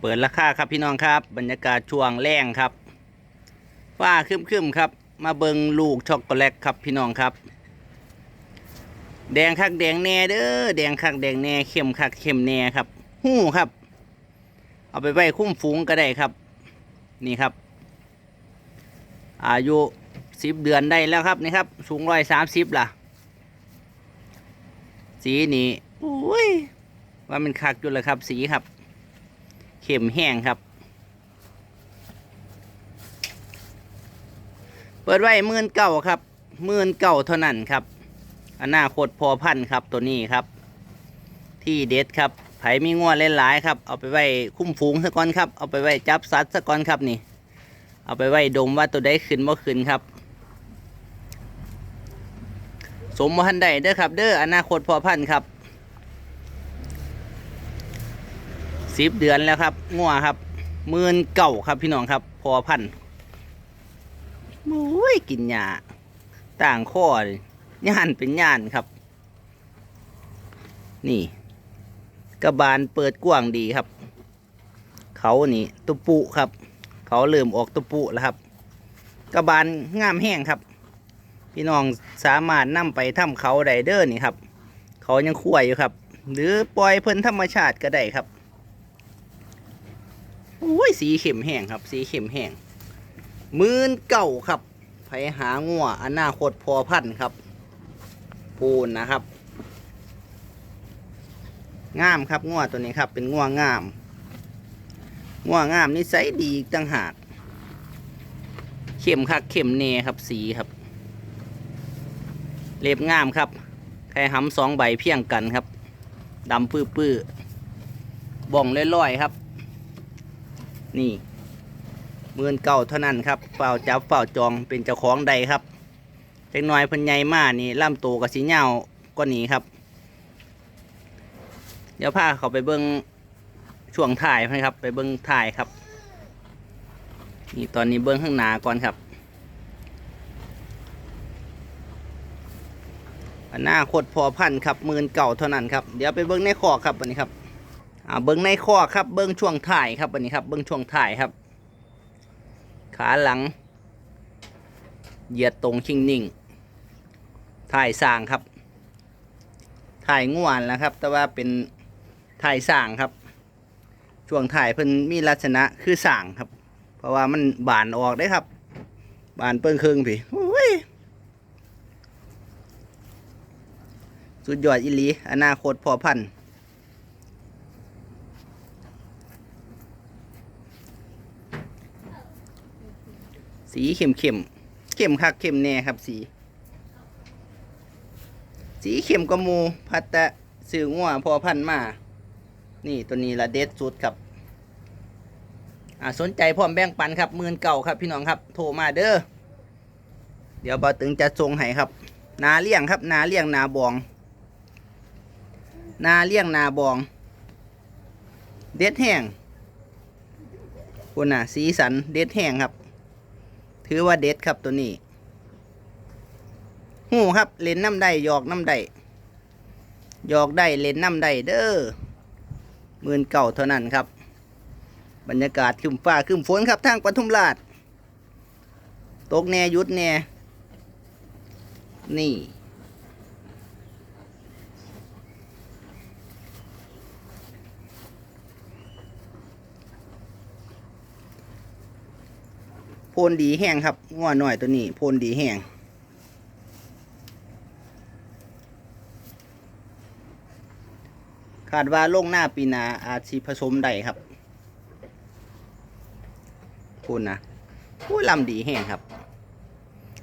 เปิดราคาครับพี่น้องครับ บรรยากาศช่วงแรงครับฟ้าครึมๆครับ มาเบิงลูกช็อกโกแลตครับพี่น้องครับ แดงคักแดงแน่เด้อแดงคักแดงแน่เข้มคักเข้มแน่ครับหู้ครับ เอาไปไว้คุ้มฝูงก็ได้ครับ นี่ครับ อายุสิบเดือนได้แล้วครับนี่ครับ สูงร้อยสามสิบล่ะ สีนี่อุ้ยว่ามันคักอยู่เลยครับ สีครับ เข็มแห้งครับ เปิดไว้มื่นเก้าครับมื่นเก้าเท่านั้นครับอนาคตพอพันธุ์ครับตัวนี้ครับ ที่เด็ดครับไผมีงวดเล่นหลายครับ เอาไปไว้คุ้มฝูงซะก่อนครับ เอาไปไว้จับสัตว์ซะก่อนครับนี่ เอาไปไว้ดมว่าตัวใดขึ้นบ่ขึ้นครับ สมพันธุ์ใดเด้อครับ เด้ออนาคตพอพันธุ์ครับ สิบเดือนแล้วครับงัวครับหมื่นเก่าครับพี่น้องครับ พอพันธุ์โอ้ยกินหญ้าต่างข้อย่านเป็นย่านครับ นี่ กระบาลเปิดกว้างดีครับ เขานี่ตุปุครับ เขาเริ่มออกตุปุแล้วครับ กระบาลงามแห้งครับ พี่น้องสามารถนำไปทำเขาไดเดอร์นี่ครับ เขายังคั่วอยู่ครับ หรือปล่อยเพิ่นธรรมชาติก็ได้ครับ อ้ยสีเข้มแห้งครับ สีเข้มแห้งมื่นเก่าครับไปหางัวอนาคตพอพันธุ์ครับ ปูนนะครับงามครับงัวตัวนี้ครับเป็นงัวงามงัวงามนิสัยดีต่างหากเข้มคักเข้มเนครับสีครับ เล็บงามครับไข่หำสองใบเพียงกันครับดำปื้อปื้อๆบ่องลอยๆครับ นี่หมื่นเก่าเท่านั้นครับเฝ้าจับเฝ้าจองเป็นเจ้าของใดครับเล็กน้อยพันใหญ่มานี่ล่ำโตกับสีเหย้าก็หนีครับ เดี๋ยวพาเขาไปเบิ้งช่วงถ่ายนะครับ ไปเบิ้งถ่ายครับ นี่ตอนนี้เบิ้งข้างหน้าก่อนครับอนาคตพอพันธ์ครับมื่นเก่าเท่านั้นครับ เดี๋ยวไปเบิ้งในคอครับวันนี้ครับ อ่าเบิ้งในคอครับ เบิ้งช่วงถ่ายครับวันนี้ครับ เบิ้งช่วงถ่ายครับ ขาหลัง เหยียดตรงชิงนิ่งถ่ายสร้างครับ ถ่ายง่วนแล้วครับ แต่ว่าเป็นถ่ายสร้างครับ ช่วงถ่ายเพิ่นมีลักษณะคือสร้างครับ เพราะว่ามันบานออกได้ครับ บานเปิ้งครึ่งพี่สุดยอดอิลี อนาคตพอพันธุ์ สีเข้มเข้มเข้มคักเข้มแน่ครับสี สีเข้มกว่าหมูพัดแต่สื่องัวพอพันมา นี่ตัวนี้ละเด็ดสุดครับ อ่าสนใจพร้อมแบ่งปันครับมื่นเก่าครับพี่น้องครับ โทรมาเด้อ เดี๋ยวบอตึงจะทรงให้ครับ นาเลี้ยงครับ นาเลี้ยงนาบอง นาเลี้ยงนาบอง เด็ดแห้งคุณน่ะ สีสันเด็ดแห้งครับ ถือว่าเด็ดครับตัวนี้หูครับเล่นน้ำได้หยอกน้ำได้หยอกได้เล่นน้ำได้เด้อหมื่นเก่าเท่านั้นครับ บรรยากาศครึมฟ้าครึมฝนครับทางปทุมราชตกแน่ยุดแน่นี่ พนดีแห้งครับง้อหน่อยตัวนี้โพนดีแห้งคาดว่าลงหน้าปีนาอาจสิผสมได้ครับคุณนะผู้ลำดีแห้งครับ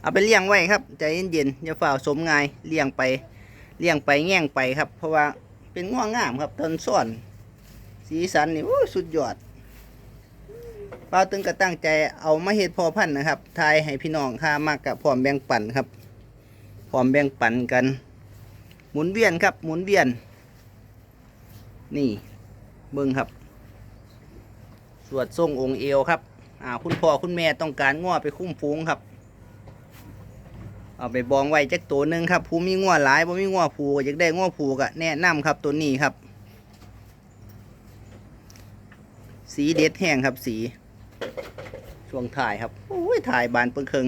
เอาไปเลี้ยงไว้ครับใจเย็นๆอย่าฝ่าสมง่ายเลี้ยงไปเลี้ยงไปแง่งไปครับ เพราะว่าเป็นง่วงงามครับต้นซ่อนสีสันนี่โอ้สุดยอด ป้าตึงก็ตั้งใจเอามาเฮ็ดพอพันธุ์นะครับทายให้พี่น้องค่ามากกับพร้อมแบ่งปันครับพร้อมแบ่งปันกัน หมุนเวียนครับ หมุนเวียน นี่เบิ่งครับ สวดทรงองค์เอวครับ อ่า คุณพ่อคุณแม่ต้องการง้อไปคุ้มฟูงครับ เอาไปบองไว้จักตัวหนึ่งครับผู้มีง้อหลายบ่มีง้อผูกอยากได้ง้อผูก็แนะนำครับตัวนี้ครับ สีเด็ดแห้งครับสี ช่วงถ่ายครับโอ้ยถ่ายบานเปิงเคิง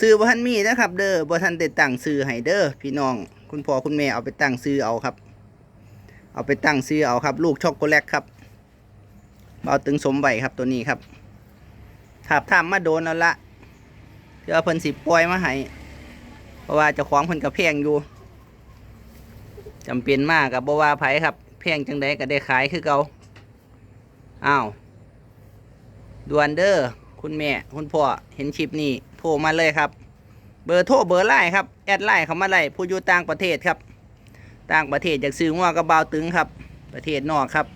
ซื้อบ่ทันมีนะครับ เด้อบ่ทันได้ตั้งซื้อให้เด้อพี่น้อง คุณพ่อคุณแม่เอาไปตั้งซื้อเอาครับ เอาไปตั้งซื้อเอาครับ ลูกช็อกโกแลตครับเบาตึงสมใบครับตัวนี้ครับถาบทามมาโดนแล้วละเพื่อเพิ่นสิปล่อยมาให้เพราะว่าเจ้าของเพิ่นก็แพงอยู่จำเป็นมากกับบ่ว่าไผครับ แพงจังใดก็ได้ขายคือเก่าอ้าว ดวนเดอร์คุณแม่คุณพ่อเห็นคลิปนี้โทรมาเลยครับ เบอร์โทรเบอร์ไลน์ครับแอดไลน์เขามาเลยผู้อยู่ต่างประเทศครับ ต่างประเทศจากซื้องัวกระเบาตึงครับ ประเทศนอกครับ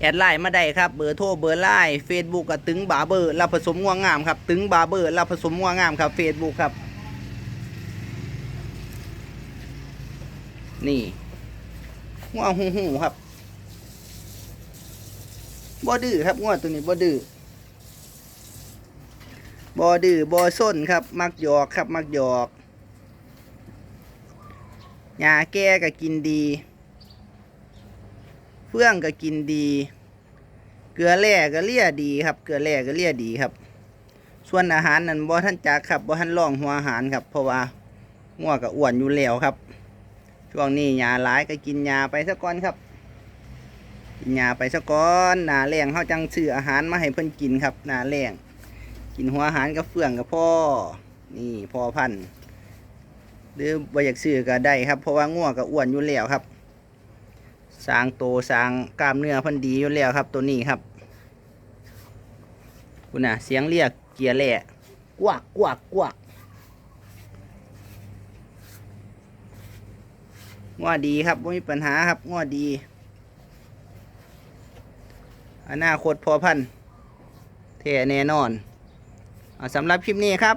แอดไลน์มาได้ครับเบอร์โทรเบอร์ไลน์เฟซบุ๊กกับตึงบาร์เบอร์รับผสมงัวงามครับตึงบาร์เบอร์รับผสมงัวงามครับเฟซบุ๊กครับ นี่งัวหูหูครับ บ่ดื้อครับงัวตัวนี้บ่ดื้อบ่ดื้อบ่ส้นครับ มักหยอกครับ มักหยอกหญ้าแก่ก็กินดี เฟื่องก็กินดี เกลือแร่ก็เลี่ยดีครับ เกลือแร่ก็เลี่ยดีครับ ส่วนอาหารนั้นบ่ท่านจักครับบ่ท่านลองหัวอาหารครับ เพราะว่างัวก็อ้วนอยู่แล้วครับ ช่วงนี้หญ้าหลายก็กินหญ้าไปซะก่อนครับ กินหญ้าไปซะก่อนหนาแรงเฮาจังซื้ออาหารมาให้เพิ่นกินครับหนาแรงกินหัวอาหารกับเฟื่องกับพ่อ นี่พ่อพันธุ์หรือบ่อยากซื้อก็ได้ครับ เพราะว่างัวงก็อ้วนอยู่แล้วครับสร้างโตสร้างกล้ามเนื้อเพันดีอยู่แล้วครับ ตัวนี้ครับคุณน่ะเสียงเรียกเกียร์แหล่กวักกวักกวักงัวดีครับไม่มีปัญหาครับงัวดี อนาคตพอพันธุ์แท่แน่นอนเอาสำหรับคลิปนี้ครับ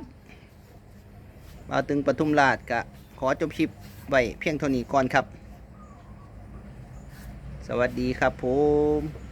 บ่าวตึงปทุมราชกะขอจบคลิปไว้เพียงเท่านี้ก่อนครับ สวัสดีครับผม